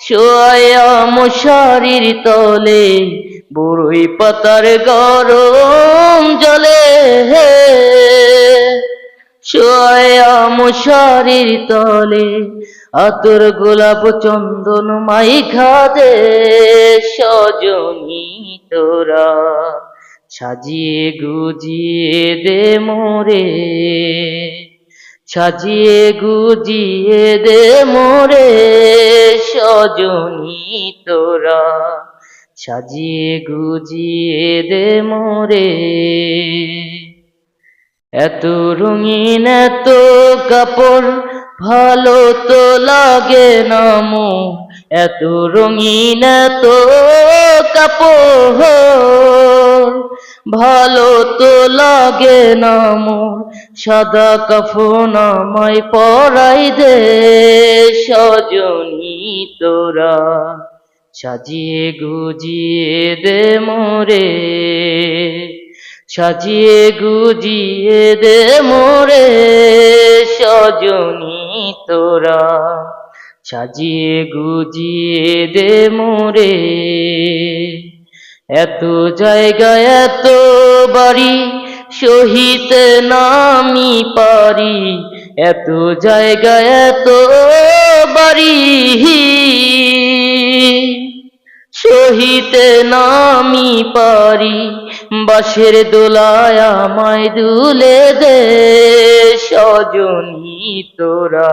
শোয়া তলে, বড়ই পাতার গরম জলে। হে শোয়া মশারির তলে, আতর গোলাপ চন্দন মাইখা দে সজনী তোরা। সাজিয়ে গুজিয়ে দে মোরে। সাজিয়ে গুজিয়ে দে মোরে সজনী তোরা। সাজিয়ে গুজিয়ে দে মোরে। এত রঙিন, এত কাপড়, ভালো তো লাগে না মো এত রঙিন এত কাপড়। ভালো তো লাগে না মোর, সাদা কাফন আমায় পরাই দে সজনী তোরা। সাজিয়ে গুজিয়ে দে মোরে, সাজিয়ে গুজিয়ে দে মোরে সজনী তোরা। সাজিয়ে গুজিয়ে দে মোরে। এত জায়গায় এত বাড়ি সহিত নামি পারি। এত জায়গায় এত বাড়ি। সহিতে নামি পারি বাসের দোলায় আমায় দুলে দে। সজনী তোরা